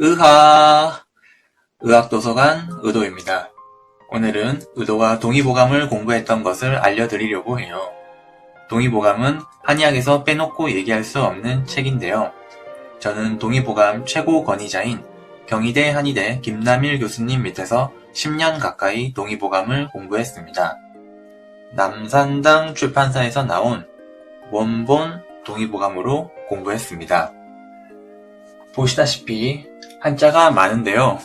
의하 의학도서관 의도입니다. 오늘은 의도가 동의보감을 공부했던 것을 알려드리려고 해요. 동의보감은 한의학에서 빼놓고 얘기할 수 없는 책인데요. 저는 동의보감 최고 권위자인 경희대 한의대 김남일 교수님 밑에서 10년 가까이 동의보감을 공부했습니다. 남산당 출판사에서 나온 원본 동의보감으로 공부했습니다. 보시다시피 한자가 많은데요.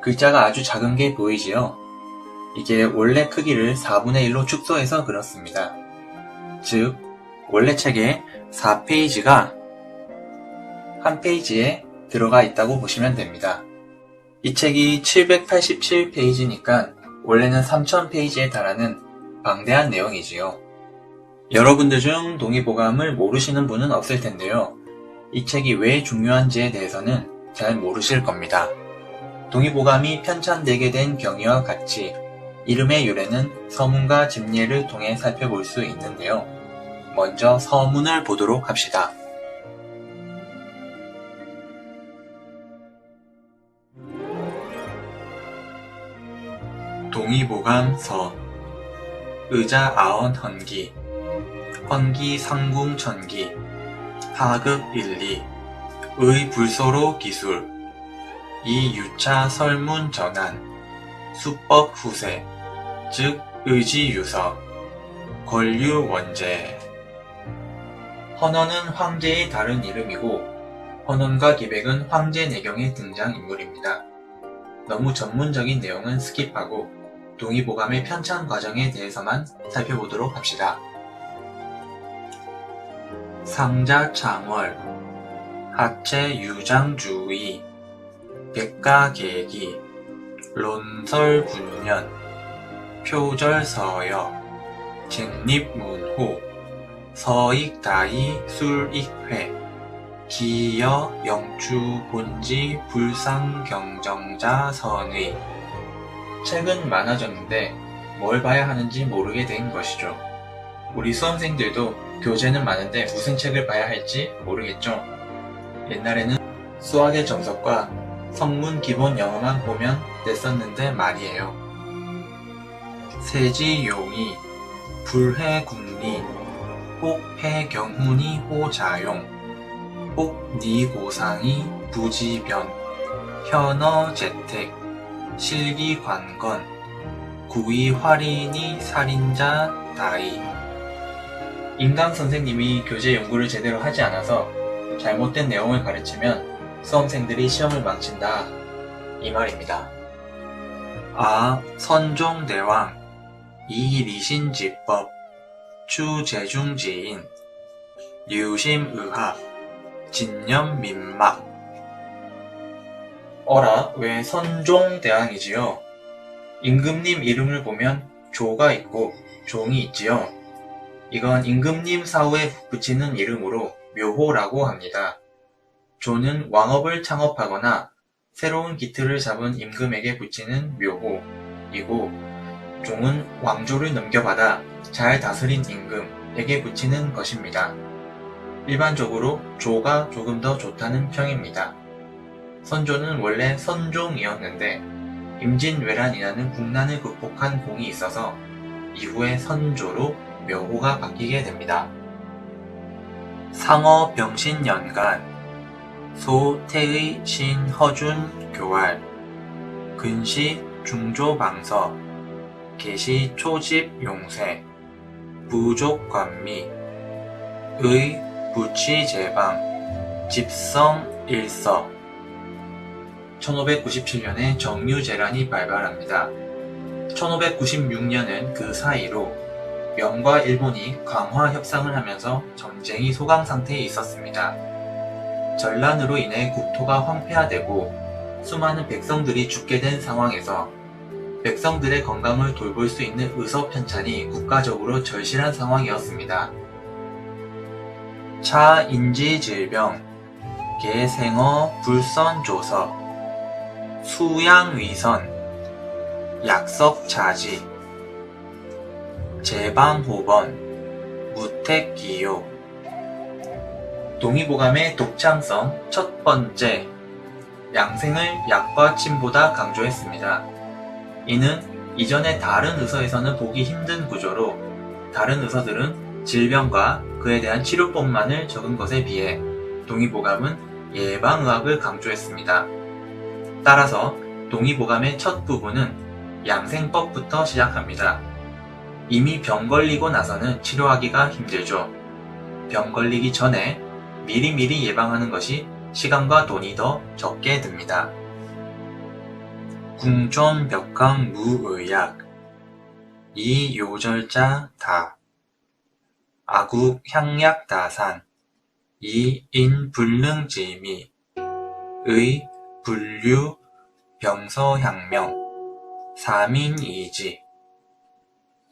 글자가 아주 작은 게 보이지요? 이게 원래 크기를 4분의 1로 축소해서 그렇습니다. 즉, 원래 책의 4페이지가 한 페이지에 들어가 있다고 보시면 됩니다. 이 책이 787페이지니까 원래는 3000페이지에 달하는 방대한 내용이지요. 여러분들 중 동의보감을 모르시는 분은 없을 텐데요. 이 책이 왜 중요한지에 대해서는 잘 모르실 겁니다. 동의보감이 편찬되게 된 경위와 같이 이름의 유래는 서문과 집례를 통해 살펴볼 수 있는데요. 먼저 서문을 보도록 합시다. 동의보감서 의자 아언 헌기 헌기 상궁 천기 하급 1, 2 의 불소로 기술 이 유차 설문 전환 수법 후세 즉 의지 유서 권류 원제 헌원은 황제의 다른 이름이고 헌원과 기백은 황제 내경의 등장인물입니다. 너무 전문적인 내용은 스킵하고 동의보감의 편찬 과정에 대해서만 살펴보도록 합시다. 상자 창월 하체 유장주의 백가계기 론설분년 표절서여 쟁립문호 서익다이 술익회 기여 영추본지 불상경정자 선의 책은 많아졌는데 뭘 봐야 하는지 모르게 된 것이죠. 우리 수험생들도 교재는 많은데 무슨 책을 봐야 할지 모르겠죠. 옛날에는 수학의 정석과 성문 기본 영어만 보면 됐었는데 말이에요. 세지용이 불해군리 혹해경훈이 호자용 혹니고상이 부지변 현어재택 실기관건 구이활인이 살인자 다이 임강 선생님이 교재 연구를 제대로 하지 않아서 잘못된 내용을 가르치면 수험생들이 시험을 망친다. 이 말입니다. 아, 선종대왕, 이리신지법, 추재중지인, 류심의학, 진념민막. 어라, 왜 선종대왕이지요? 임금님 이름을 보면 조가 있고 종이 있지요. 이건 임금님 사후에 붙이는 이름으로 묘호라고 합니다. 조는 왕업을 창업하거나 새로운 기틀을 잡은 임금에게 붙이는 묘호이고 종은 왕조를 넘겨받아 잘 다스린 임금에게 붙이는 것입니다. 일반적으로 조가 조금 더 좋다는 평입니다. 선조는 원래 선종이었는데 임진왜란이라는 국난을 극복한 공이 있어서 이후에 선조로 묘호가 바뀌게 됩니다. 상어 병신 연간 소태의 신허준 교활 근시 중조방서 계시 초집 용쇠 부족관미 의 부치제방 집성 일서 1597년에 정유재란이 발발합니다. 1596년은 그 사이로 명과 일본이 강화 협상을 하면서 전쟁이 소강 상태에 있었습니다. 전란으로 인해 국토가 황폐화되고 수많은 백성들이 죽게 된 상황에서 백성들의 건강을 돌볼 수 있는 의서 편찬이 국가적으로 절실한 상황이었습니다. 차 인지 질병, 개생어 불선 조서, 수양 위선, 약석 자지, 제방호번, 무택기요. 동의보감의 독창성 첫 번째, 양생을 약과 침보다 강조했습니다. 이는 이전의 다른 의서에서는 보기 힘든 구조로 다른 의서들은 질병과 그에 대한 치료법만을 적은 것에 비해 동의보감은 예방의학을 강조했습니다. 따라서 동의보감의 첫 부분은 양생법부터 시작합니다. 이미 병 걸리고 나서는 치료하기가 힘들죠. 병 걸리기 전에 미리미리 예방하는 것이 시간과 돈이 더 적게 듭니다. 궁존벽강 무의약 이 요절자 다. 아국 향약 다산. 이인 불능지미. 의 분류 병서향명. 사민이지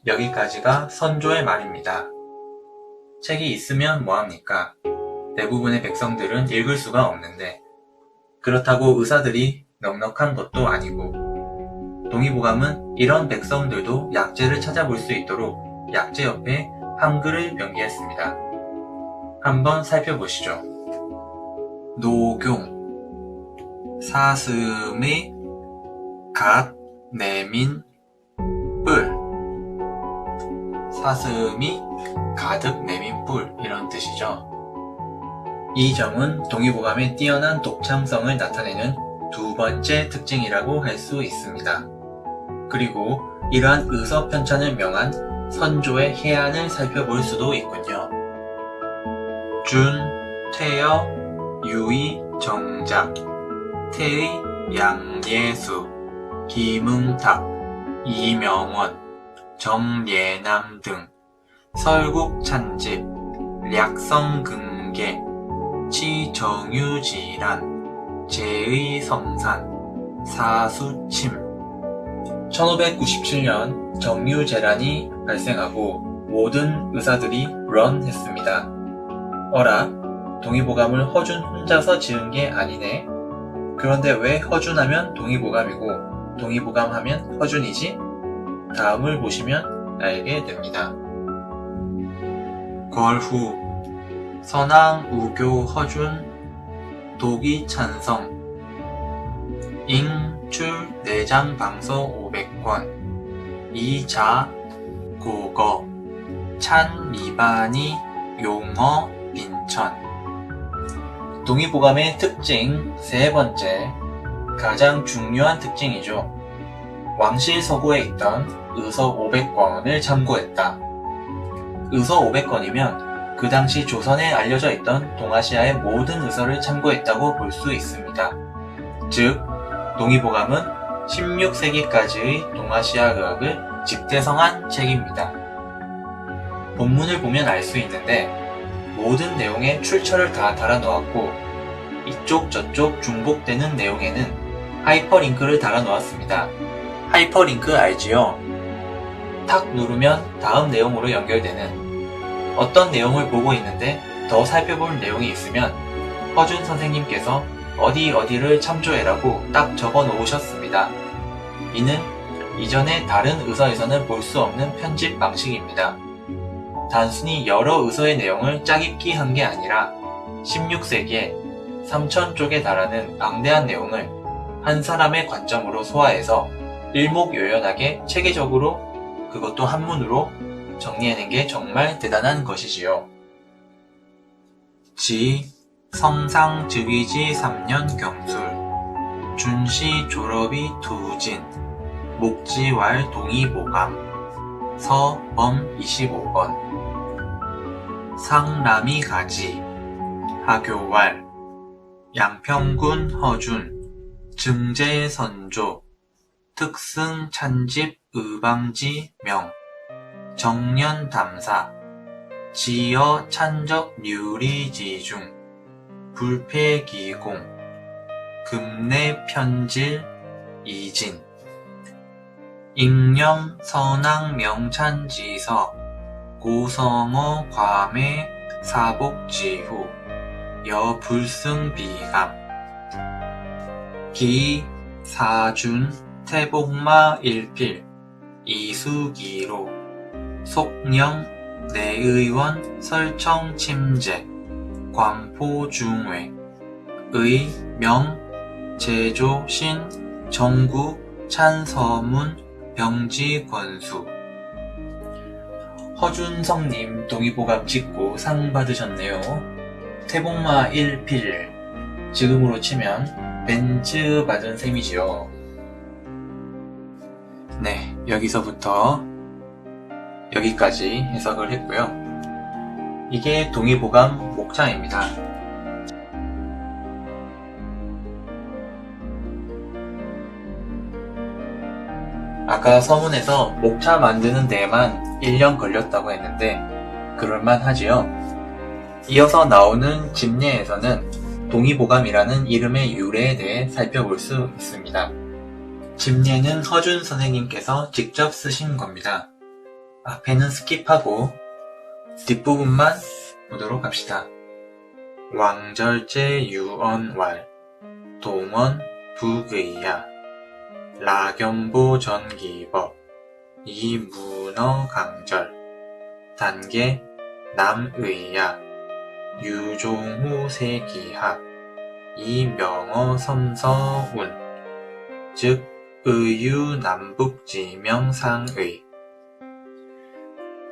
여기까지가 선조의 말입니다. 책이 있으면 뭐합니까? 대부분의 백성들은 읽을 수가 없는데 그렇다고 의사들이 넉넉한 것도 아니고 동의보감은 이런 백성들도 약재를 찾아볼 수 있도록 약재 옆에 한글을 명기했습니다. 한번 살펴보시죠. 노경 사슴의 갓 내민 사슴이 가득 내민 뿔 이런 뜻이죠. 이 점은 동의보감의 뛰어난 독창성을 나타내는 두 번째 특징이라고 할 수 있습니다. 그리고 이러한 의서 편찬을 명한 선조의 해안을 살펴볼 수도 있군요. 준, 태여, 유의, 정작, 태의, 양예수, 김응탁, 이명원, 정예남 등 설국찬집, 략성근계, 치정유지란, 제의성산, 사수침 1597년 정유재란이 발생하고 모든 의사들이 런했습니다. 어라, 동의보감을 허준 혼자서 지은 게 아니네. 그런데 왜 허준하면 동의보감이고 동의보감하면 허준이지? 다음을 보시면 알게 됩니다. 걸후 선왕 우교 허준 독이 찬성. 잉출 내장 방서 500권. 이자 고거. 찬 미반이 용어 인천. 동의보감의 특징 세 번째. 가장 중요한 특징이죠. 왕실 서고에 있던 의서 500권을 참고했다. 의서 500권이면 그 당시 조선에 알려져 있던 동아시아의 모든 의서를 참고했다고 볼 수 있습니다. 즉, 동의보감은 16세기까지의 동아시아 의학을 집대성한 책입니다. 본문을 보면 알 수 있는데 모든 내용에 출처를 다 달아놓았고 이쪽 저쪽 중복되는 내용에는 하이퍼링크를 달아놓았습니다. 하이퍼링크 알지요? 탁 누르면 다음 내용으로 연결되는 어떤 내용을 보고 있는데 더 살펴볼 내용이 있으면 허준 선생님께서 어디 어디를 참조해라고 딱 적어 놓으셨습니다. 이는 이전의 다른 의서에서는 볼 수 없는 편집 방식입니다. 단순히 여러 의서의 내용을 짜깁기 한 게 아니라 16세기에 3천 쪽에 달하는 방대한 내용을 한 사람의 관점으로 소화해서 일목요연하게 체계적으로 그것도 한문으로 정리해낸 게 정말 대단한 것이지요. 지 성상 즉위지 3년 경술. 준시 졸업이 두진. 목지왈 동의보감. 서범 25번. 상람이 가지. 하교왈. 양평군 허준. 증제선조. 특승 찬집 의방지 명 정년담사 지어 찬적 류리지중 불패기공 금내 편질 이진. 익령 선왕 명찬지서 고성어 괌의 사복지후 여불승비감. 기 사준 태복마 일필 이수기로 속령 내의원 설청 침제 광포중외 의명 제조, 신, 정구, 찬서문, 병지, 권수. 허준성님 동의보감 찍고 상 받으셨네요. 태봉마 1필. 지금으로 치면 벤츠 받은 셈이지요. 네, 여기서부터 여기까지 해석을 했고요. 이게 동의보감 목차입니다. 아까 서문에서 목차 만드는 데에만 1년 걸렸다고 했는데 그럴만 하지요. 이어서 나오는 집례에서는 동의보감이라는 이름의 유래에 대해 살펴볼 수 있습니다. 집례는 허준 선생님께서 직접 쓰신 겁니다. 앞에는 스킵하고 뒷부분만 보도록 합시다. 왕절제 유언왈 동원 북의야 라견보 전기법 이문어 강절 단계 남의야 유종후 세기학 이명어 섬서운 즉 의유 남북지명 상의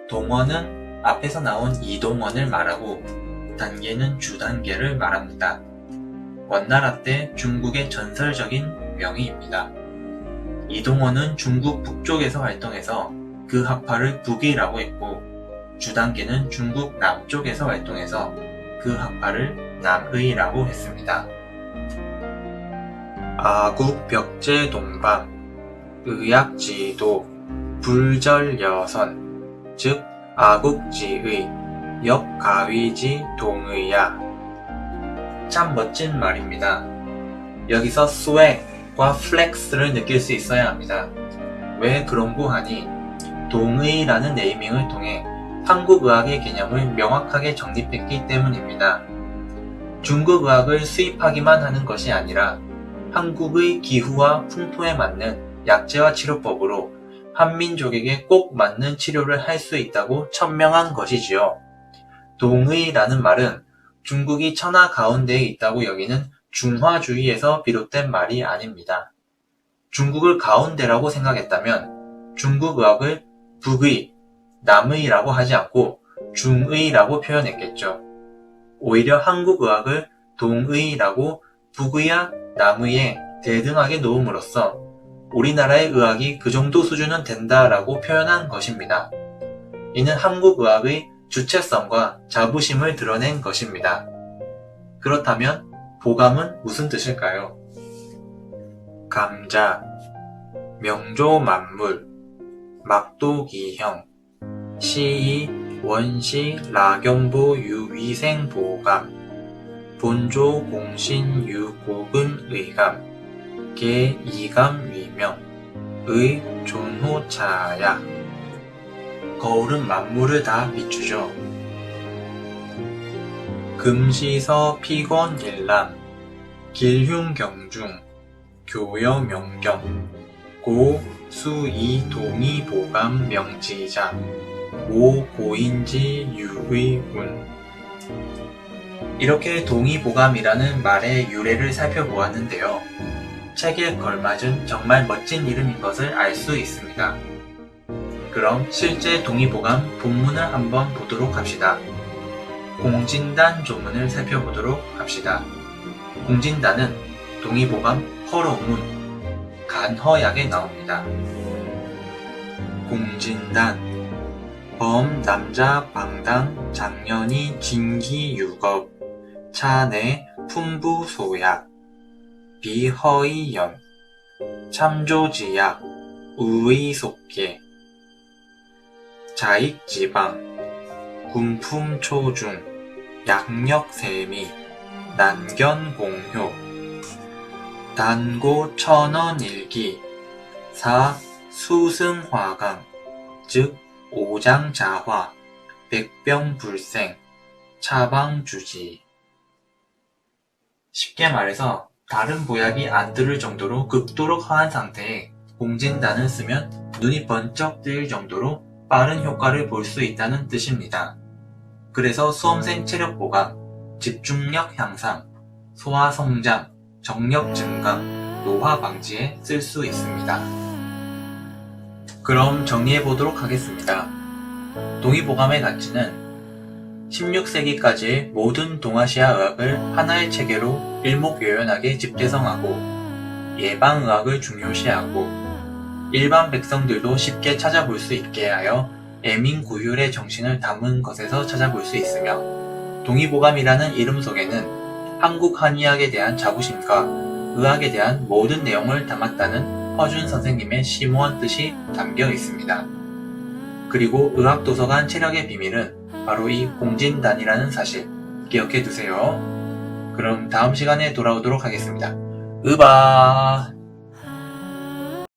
동원은 앞에서 나온 이동원을 말하고 단계는 주단계를 말합니다. 원나라 때 중국의 전설적인 명의입니다. 이동원은 중국 북쪽에서 활동해서 그 학파를 북이라고 했고 주단계는 중국 남쪽에서 활동해서 그 학파를 남의라고 했습니다. 아국벽제 동방 의학지도 불절여선 즉 아국지의 역가위지 동의야 참 멋진 말입니다. 여기서 스웩과 플렉스를 느낄 수 있어야 합니다. 왜 그런고 하니 동의라는 네이밍을 통해 한국 의학의 개념을 명확하게 정립했기 때문입니다. 중국 의학을 수입하기만 하는 것이 아니라 한국의 기후와 풍토에 맞는 약재와 치료법으로 한민족에게 꼭 맞는 치료를 할 수 있다고 천명한 것이지요. 동의라는 말은 중국이 천하 가운데에 있다고 여기는 중화주의에서 비롯된 말이 아닙니다. 중국을 가운데라고 생각했다면 중국 의학을 북의, 남의라고 하지 않고 중의라고 표현했겠죠. 오히려 한국 의학을 동의라고 북의와 남의에 대등하게 놓음으로써 우리나라의 의학이 그 정도 수준은 된다라고 표현한 것입니다. 이는 한국 의학의 주체성과 자부심을 드러낸 것입니다. 그렇다면 보감은 무슨 뜻일까요? 감자, 명조만물, 막도기형, 시이, 원시, 라견보 유위생 보감, 본조 공신 유고금 의감, 개 이감 위명, 의 존호차야. 거울은 만물을 다 비추죠. 금시서 피권 일람, 길흉경중, 교여 명경, 고 수 이 동이 보감 명지자, 모 고인지 유의 운. 이렇게 동의보감이라는 말의 유래를 살펴보았는데요. 책에 걸맞은 정말 멋진 이름인 것을 알 수 있습니다. 그럼 실제 동의보감 본문을 한번 보도록 합시다. 공진단 조문을 살펴보도록 합시다. 공진단은 동의보감 허로문, 간허약에 나옵니다. 공진단 범 남자 방당 장년이 진기 유겁 차내 풍부 소약 비허이연 참조지약 우의속계 자익지방 군품초중 약력세미 난견공효 단고천원일기 사 수승화강 즉 오장자화 백병불생 차방주지 쉽게 말해서 다른 보약이 안 들을 정도로 극도로 허한 상태에 공진단을 쓰면 눈이 번쩍 뜨일 정도로 빠른 효과를 볼 수 있다는 뜻입니다. 그래서 수험생 체력 보강, 집중력 향상, 소화 성장, 정력 증강, 노화 방지에 쓸 수 있습니다. 그럼 정리해 보도록 하겠습니다. 동의보감의 가치는 16세기까지 모든 동아시아 의학을 하나의 체계로 일목요연하게 집대성하고 예방의학을 중요시하고 일반 백성들도 쉽게 찾아볼 수 있게 하여 애민구휼의 정신을 담은 것에서 찾아볼 수 있으며 동의보감이라는 이름 속에는 한국 한의학에 대한 자부심과 의학에 대한 모든 내용을 담았다는 허준 선생님의 심오한 뜻이 담겨 있습니다. 그리고 의학도서관 체력의 비밀은 바로 이 공진단이라는 사실 기억해 두세요. 그럼 다음 시간에 돌아오도록 하겠습니다. 으바!